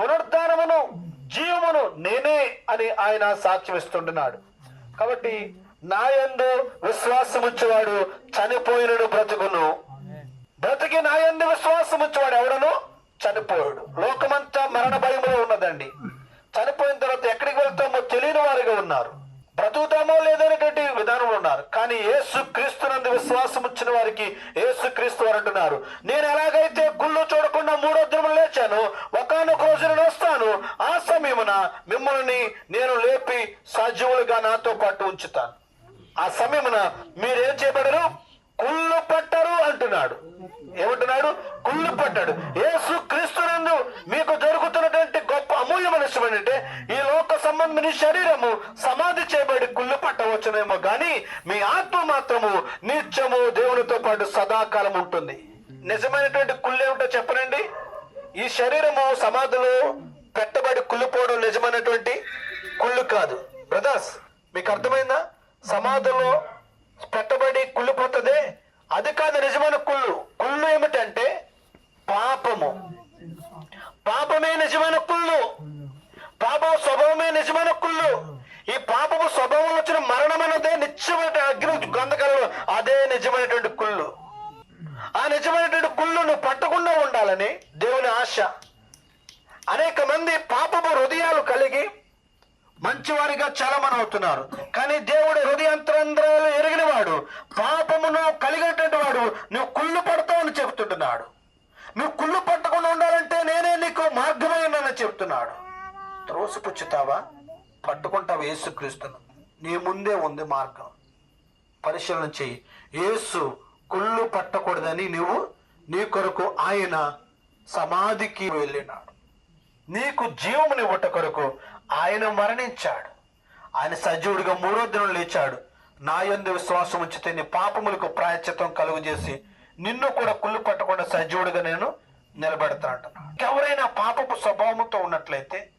పునరుద్ధానమును జీవమును నేనే అని ఆయన సాక్ష్యం ఇస్తుంటున్నాడు. కాబట్టి నా యందు విశ్వాసముచ్చేవాడు చనిపోయినడు బ్రతుకును. బ్రతికి నా యందు విశ్వాసముచ్చేవాడు ఎవడను? చనిపోయాడు. లోకమంతా మరణ భయంలో ఉన్నదండి. చనిపోయిన తర్వాత ఎక్కడికి వెళ్తామో తెలియని వారిగా ఉన్నారు. బ్రతుకుతామో లేదనేటువంటి విధానంలో ఉన్నారు. కానీ ఏసు క్రీస్తునందు విశ్వాసం వచ్చిన వారికి ఏసు క్రీస్తు వారు అంటున్నారు. నేను ఎలాగ సమయమున మిమ్మల్ని నేను లేపి సజీవులుగా నాతో పాటు ఉంచుతాను. ఆ సమయమున మీరేం చేయబడరు? కుళ్ళు పట్టరు అంటున్నాడు. ఏమంటున్నాడు? కుళ్ళు పట్టాడు. యేసు క్రీస్తునందు మీకు జరుగుతున్నటువంటి గొప్ప అమూల్యమైన విషయం ఏంటంటే ఈ లోక సంబంధించిన శరీరము సమాధి చేయబడి కుళ్ళు పట్టవచ్చునేమో కానీ మీ ఆత్మ మాత్రము నిత్యము దేవునితో పాటు సదాకాలం ఉంటుంది. నిజమైనటువంటి కుళ్ళు ఏమిటో చెప్పనండి? ఈ శరీరము సమాధిలో పెట్టబడి కుళ్ళిపోవడం నిజమైనటువంటి కుళ్ళు కాదు. బ్రదర్స్ మీకు అర్థమైందా? సమాధిలో పెట్టబడి కుళ్ళిపోతుంది అది కాదు నిజమైన కుళ్ళు. కుళ్ళు ఏమిటంటే పాపము. పాపమే నిజమైన కుళ్ళు. పాపం స్వభావమే నిజమైన కుళ్ళు. ఈ పాపము స్వభావంలో వచ్చిన మరణం అన్నదే నిత్యమైన అగ్ని గంధకాలలో అదే నిజమైనటువంటి కుళ్ళు. ఆ నిజమైనటువంటి కుళ్ళు నువ్వు పట్టకుండా ఉండాలని దేవుని ఆశ. అనేక మంది పాపము హృదయాలు కలిగి మంచివారిగా చలమని అవుతున్నారు కానీ దేవుడు హృదయంతరంధ్రాలు ఎరిగినవాడు పాపమును కలిగినటువంటి వాడు నువ్వు కుళ్ళు పడతావని చెబుతుంటున్నాడు నువ్వు కుళ్ళు పట్టకుండా ఉండాలంటే నేనే నీకు మార్గమైనని చెప్తున్నాడు. త్రోసిపుచ్చుతావా పట్టుకుంటావు యేసుక్రీస్తును? నీ ముందే ఉంది మార్గం. పరిశీలన చెయ్యి. యేసు కుళ్ళు పట్టకూడదని నువ్వు నీ కొరకు ఆయన సమాధికి వెళ్ళినాడు. నీకు జీవమునివ్వట కొరకు ఆయన మరణించాడు. ఆయన సజీవుడిగా మూడో దినం లేచాడు. నా యందు విశ్వాసం ఉంచితే నీ పాపములకు ప్రాయశ్చిత్తం కలుగు చేసి నిన్ను కూడా కుళ్ళు పట్టకుండా సజీవుడిగా నేను నిలబెడతాను ఎవరైనా పాపపు స్వభావంతో ఉన్నట్లయితే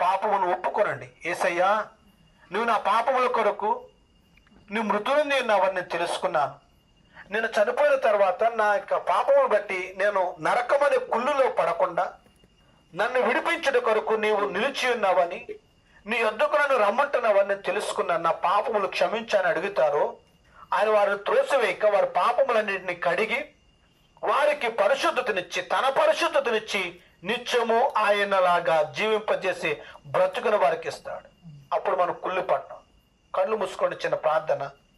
పాపమును ఒప్పుకోనండి. ఏసయ్యా నువ్వు నా పాపముల కొరకు నువ్వు మృతుని ఉన్నావని నేను తెలుసుకున్నాను. నేను చనిపోయిన తర్వాత నా యొక్క పాపమును బట్టి నేను నరకమనే కుళ్ళులో పడకుండా నన్ను విడిపించిన కొరకు నీవు నిలిచి ఉన్నావని నీ వద్దకు నన్ను రమ్మంటున్నావని తెలుసుకున్నాను నా పాపములు క్షమించని అడుగుతారో ఆయన వారిని త్రోసివేయక వారి పాపములన్నింటిని కడిగి వారికి పరిశుద్ధతనిచ్చి తన పరిశుద్ధతనిచ్చి నిత్యము ఆయనలాగా జీవింపజేసి బ్రతుకును వారికి ఇస్తాడు. అప్పుడు మనం కుళ్ళిపడ్డాం కళ్ళు మూసుకొని చిన్న ప్రార్థన.